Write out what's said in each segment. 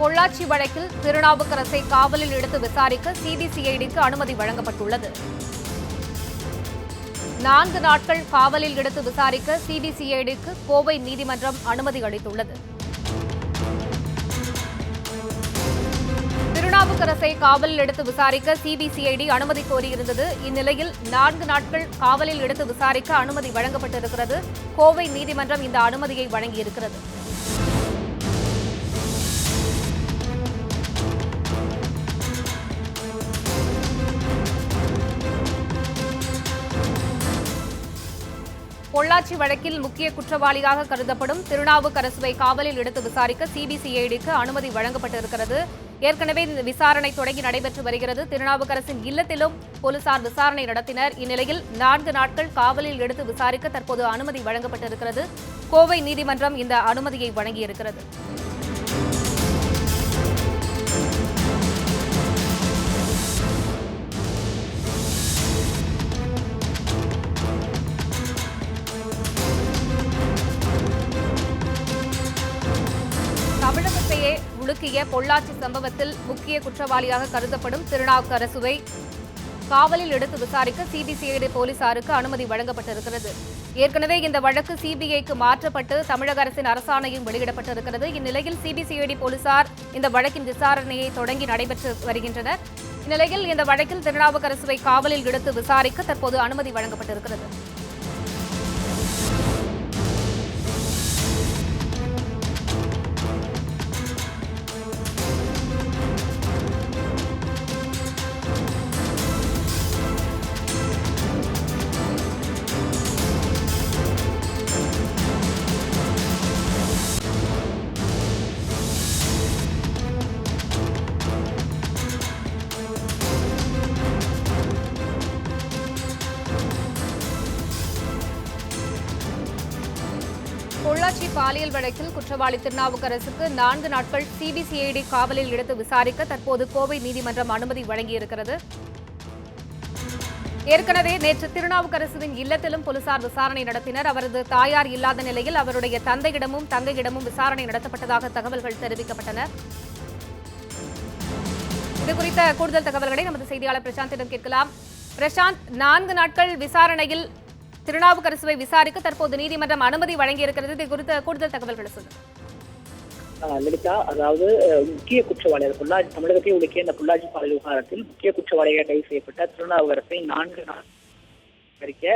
பொள்ளாச்சி வழக்கில் திருநாவுக்கரசை காவலில் எடுத்து விசாரிக்க சிபிசிஐடிக்கு அனுமதி வழங்கப்பட்டுள்ளது. நான்கு நாட்கள் காவலில் எடுத்து விசாரிக்க சிபிசிஐடிக்கு கோவை நீதிமன்றம் அனுமதி அளித்துள்ளது. திருநாவுக்கரசை காவலில் எடுத்து விசாரிக்க சிபிசிஐடி அனுமதி கோரியிருந்தது. இந்நிலையில் நான்கு நாட்கள் காவலில் எடுத்து விசாரிக்க அனுமதி வழங்கப்பட்டிருக்கிறது. கோவை நீதிமன்றம் இந்த அனுமதியை வழங்கியிருக்கிறது. பொள்ளாச்சி வழக்கில் முக்கிய குற்றவாளியாக கருதப்படும் திருநாவுக்கரசுவை காவலில் எடுத்து விசாரிக்க சிபிசிஐடிக்கு அனுமதி வழங்கப்பட்டிருக்கிறது. ஏற்கனவே இந்த விசாரணை தொடங்கி நடைபெற்று வருகிறது. திருநாவுக்கரசின் இல்லத்திலும் போலீசார் விசாரணை நடத்தினர். இந்நிலையில் நான்கு நாட்கள் காவலில் எடுத்து விசாரிக்க தற்போது அனுமதி வழங்கப்பட்டிருக்கிறது. கோவை நீதிமன்றம் இந்த அனுமதியை வழங்கியிருக்கிறது. நடத்திய பொள்ளாச்சி சம்பவத்தில் முக்கிய குற்றவாளியாக கருதப்படும் திருநாவுக்கரசுவை காவலில் எடுத்து விசாரிக்க சிபிசிஐடி போலீசாருக்கு அனுமதி வழங்கப்பட்டிருக்கிறது. ஏற்கனவே இந்த வழக்கு சிபிஐக்கு மாற்றப்பட்டு தமிழக அரசின் அரசாணையும் வெளியிடப்பட்டிருக்கிறது. இந்நிலையில் சிபிசிஐடி போலீசார் இந்த வழக்கின் விசாரணையை தொடங்கி நடைபெற்று வருகின்றனர். இந்நிலையில் இந்த வழக்கில் திருநாவுக்கரசுவை காவலில் எடுத்து விசாரிக்க தற்போது அனுமதி வழங்கப்பட்டிருக்கிறது. பொள்ளாச்சி பாலியல் வழக்கில் குற்றவாளி திருநாவுக்கரசுக்கு நான்கு நாட்கள் சிபிசிஐடி காவலில் எடுத்து விசாரிக்க தற்போது கோவை நீதிமன்றம் அனுமதி வழங்கியிருக்கிறது. ஏற்கனவே நேற்று திருநாவுக்கரசுவின் இல்லத்திலும் போலீசார் விசாரணை நடத்தினர். அவரது தாயார் இல்லாத நிலையில் அவருடைய தந்தையிடமும் தங்கையிடமும் விசாரணை நடத்தப்பட்டதாக தகவல்கள் தெரிவிக்கப்பட்டன. இதுகுறித்த கூடுதல் தகவல்களை நமது செய்தியாளர் பிரசாந்திடம் கேட்கலாம். பிரசாந்த் நான்கு நாட்கள் விசாரணையில் திருநாவுக்கரசுவை விசாரிக்க தற்போது நீதிமன்றம் அனுமதி வழங்கியிருக்கிறது. இது குறித்த கூடுதல் தகவல்களை சொல்லுங்க. லலிதா அதாவது முக்கிய குற்றவாளிகள் பொள்ளாச்சி தமிழகத்தை உலுக்கிய இந்த பொள்ளாச்சி பாலியல் விவகாரத்தில் முக்கிய குற்றவாளிகள் கைது செய்யப்பட்ட திருநாவுக்கரசை நான்கு நாள் விசாரிக்க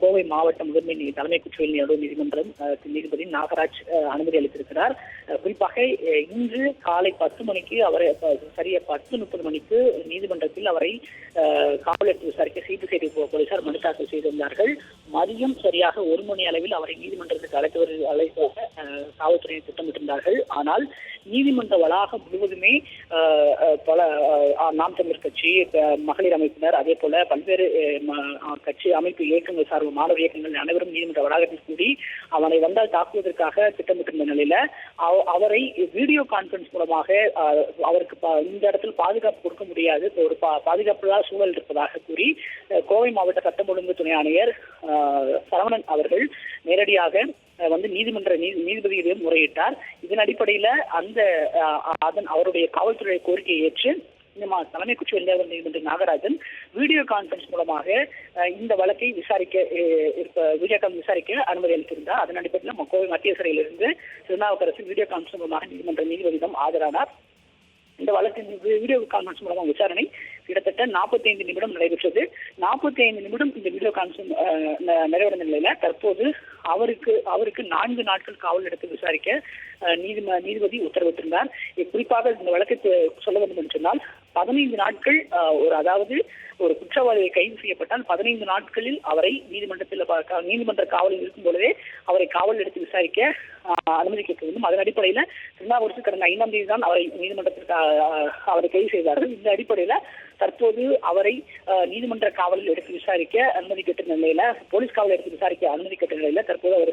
கோவை மாவட்ட முதன்மை தலைமை குற்றவியல் நடுவர் நீதிமன்றம் நீதிபதி நாகராஜ் அனுமதி அளித்திருக்கிறார். குறிப்பாக இன்று காலை பத்து மணிக்கு அவரை ப- சரியா பத்து முப்பது மணிக்கு நீதிமன்றத்தில் அவரை காவலர் விசாரிக்க சீட்டு விசாரிக்க சிபிசிஐடி போலீசார் மனு தாக்கல் செய்திருந்தார்கள். மதியம் சரியாக ஒரு மணி அளவில் அவரை நீதிமன்றத்துக்கு அழைத்து வரு- அழைத்து வர காவல்துறையினர் திட்டமிட்டிருந்தார்கள். ஆனால் நீதிமன்ற வளாகம் முழுவதுமே பல நாம் தமிழர் கட்சி மகளிர் அமைப்பினர் அதே போல பல்வேறு கட்சி அமைப்பு இயக்கங்கள் சார்பு மாணவ இயக்கங்கள் அனைவரும் நீதிமன்ற வளாகத்தில் கூடி அவனை வந்தால் தாக்குவதற்காக திட்டமிட்டிருந்த நிலையில அவ- அவரை வீடியோ கான்பரன்ஸ் மூலமாக அவருக்கு பா- இந்த இடத்தில் பாதுகாப்பு கொடுக்க முடியாது. ஒரு பா- சூழல் இருப்பதாக கூறி கோவை மாவட்ட சட்டம் ஒழுங்கு துணை ஆணையர் சரவணன் அவர்கள் நேரடியாக வந்து நீதிமன்ற நீதி நீதிபதியிடம் முறையிட்டார். இதன் அடிப்படையில அந்த அதன் அவருடைய காவல்துறை கோரிக்கையை ஏற்று தலைமை குற்றவியல் நீதிபதி நீதிமன்ற நாகராஜன் வீடியோ கான்பரன்ஸ் மூலமாக இந்த வழக்கை விசாரிக்க அஹ், இருப்ப வீடியோ விசாரிக்க அனுமதி அளித்திருந்தார். அதன் அடிப்படையில் கோவை மத்திய சிறையிலிருந்து திருநாவுக்கரசு வீடியோ கான்பரன்ஸ் மூலமாக நீதிமன்ற நீதிபதியிடம் ஆஜரானார். இந்த வழக்கின் வீடியோ கான்பரன்ஸ் மூலமாக விசாரணை கிட்டத்தட்ட 45 நிமிடம் நடைபெற்றது. 45 நிமிடம் இந்த வீடியோ கான்பரன்ஸ் ந- நிறைவடைந்த நிலையில தற்போது அவருக்கு அவருக்கு நான்கு நாட்கள் காவல் எடுத்து விசாரிக்க நீதிம நீதிபதி உத்தரவிட்டிருந்தார். குறிப்பாக இந்த வழக்கை சொல்ல வேண்டும் என்று சொன்னால் பதினைந்து நாட்கள் ஒரு அதாவது ஒரு குற்றவாளியை கைது செய்யப்பட்டால் பதினைந்து நாட்களில் அவரை நீதிமன்றத்தில் நீதிமன்ற காவலில் இருக்கும் பொழுதே அவரை காவல் எடுத்து விசாரிக்க அனுமதி கேட்க வேண்டும் அதன் அடிப்படையில் திருநாவுக்கரசு கடந்த ஐந்தாம் தேதி தான் அவரை நீதிமன்றத்திற்கு அவரை கைது செய்தார்கள். இந்த அடிப்படையில் தற்போது அவரை நீதிமன்ற காவலில் எடுத்து விசாரிக்க அனுமதி கேட்ட நிலையில போலீஸ் காவலில் எடுத்து விசாரிக்க அனுமதிக்கப்பட்ட நிலையில தற்போது அவர்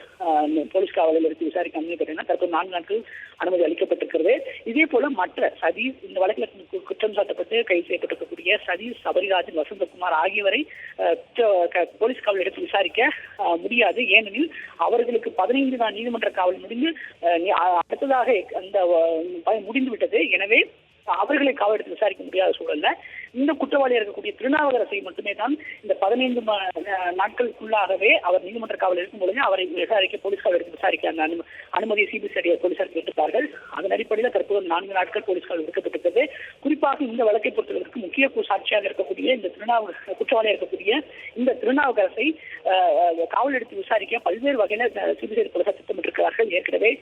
போலீஸ் காவலில் எடுத்து விசாரிக்க அனுமதி அனுமதிக்கப்பட்ட தற்போது நான்கு நாட்கள் அனுமதி அளிக்கப்பட்டிருக்கிறது. இதே போல மற்ற சதீஷ் இந்த வழக்கில் கு- குற்றம் சாட்டப்பட்டு கைது செய்யப்பட்டிருக்கக்கூடிய சதீஷ் சபரிராஜன் வசந்தகுமார் ஆகியோரை போலீஸ் காவல் எடுத்து விசாரிக்க முடியாது. ஏனெனில் அவர்களுக்கு பதினைந்து நாள் நீதிமன்ற காவல் முடிந்து அடுத்ததாக அந்த முடிந்து விட்டது. எனவே அவர்களை காவல் விசாரிக்க முடியாத சூழல்ல இந்த குற்றவாளியாக இருக்கக்கூடிய திருநாவுக்கரசை மட்டுமே தான் இந்த பதினைந்து நாட்களுக்குள்ளாகவே அவர் நீதிமன்ற காவல் இருக்கும் பொழுது அவரை விசாரிக்க போலீஸ்கார் எடுத்து விசாரிக்க அந்த அனு அனுமதியை சிபிசிஐடி போலீசார் கேட்டிருப்பார்கள் அதன் அடிப்படையில் தற்போது நான்கு நாட்கள் போலீஸ்கார் எடுக்கப்பட்டிருக்கிறது. குறிப்பாக இந்த வழக்கை பொறுத்தவரைக்கும் முக்கிய சாட்சியாக இருக்கக்கூடிய இந்த திருநாவு குற்றவாளியாக இருக்கக்கூடிய இந்த திருநாவுக்கரசை காவல் எடுத்து விசாரிக்க பல்வேறு வகையில சிபிசிஐடி போலீசார் திட்டமிட்டிருக்கிறார்கள் ஏற்கனவே.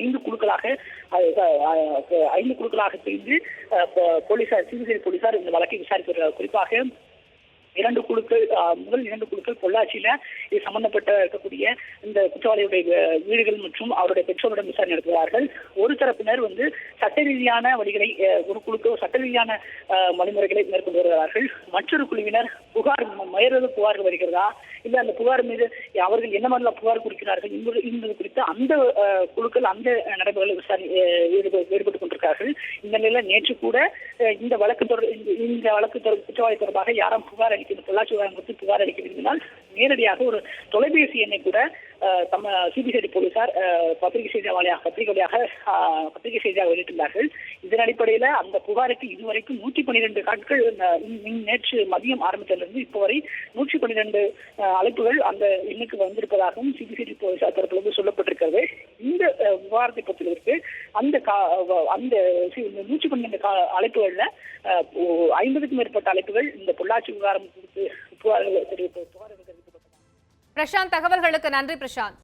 ஐந்து குழுக்களாக ஐந்து குழுக்களாக பிரிந்து போலீசார் சிபிசிஐடி போலீசார் இந்த வழக்கை விசாரித்து வருகிறார் குறிப்பாக இரண்டு குழுக்கள் முதல் இரண்டு குழுக்கள் பொள்ளாச்சியில இது சம்பந்தப்பட்ட இருக்கக்கூடிய இந்த குற்றவாளியுடைய வீடுகள் மற்றும் அவருடைய பெற்றோரிடம் விசாரணை நடத்துகிறார்கள். ஒரு தரப்பினர் வந்து சட்ட ரீதியான வழிகளை ஒரு குழுக்கு சட்ட ரீதியான வழிமுறைகளை மேற்கொண்டு வருகிறார்கள். மற்றொரு குழுவினர் புகார் மயறது புகார்கள் வருகிறதா? இல்ல அந்த புகார் மீது அவர்கள் என்ன மாதிரிலாம் புகார் குறிக்கிறார்கள் என்பது குறித்து அந்த அஹ், குழுக்கள் அந்த நடைமுறைகளை விசாரணை அஹ், ஈடுப- ஈடுபட்டுக் கொண்டிருக்கிறார்கள். இந்த நிலையில நேற்று கூட இந்த வழக்கு தொடர் இந்த- இந்த வழக்கு தொடர் குற்றவாளி தொடர்பாக யாரும் புகார் அளிக்கிறது பொள்ளாச்சி விவகாரம் குறித்து புகார் அளிக்க விரும்பினால் நேரடியாக ஒரு தொலைபேசி எண்ணை கூட தம்ம சிபிசிஐடி போலீசார் பத்திரிகை செய்தி வழியாக பத்திரிகையாக பத்திரிகை செய்தியாக வெளியிட்டுள்ளார்கள் இதன் அடிப்படையில அந்த புகாருக்கு இதுவரைக்கும் நூற்றி பன்னிரெண்டு நாட்கள் நேற்று மதியம் ஆரம்பித்ததிலிருந்து இப்போ வரை நூற்றி பன்னிரெண்டு அழைப்புகள் அந்த எண்ணுக்கு வந்திருப்பதாகவும் சிபிசிஐடி போலீசார் தரப்பிலிருந்து சொல்லப்பட்டிருக்கிறது. இந்த விவகாரத்தை பொறுத்தவரைக்கு அந்த கா- அந்த நூற்றி பன்னிரெண்டு கா- அழைப்புகள்ல ஐம்பதுக்கும் மேற்பட்ட அழைப்புகள் இந்த பொள்ளாச்சி விவகாரம் குறித்து புகார்கள் தெரிவிப்பு புகார்கள் பிரசாந்த் தகவல்களுக்கு நன்றி பிரசாந்த்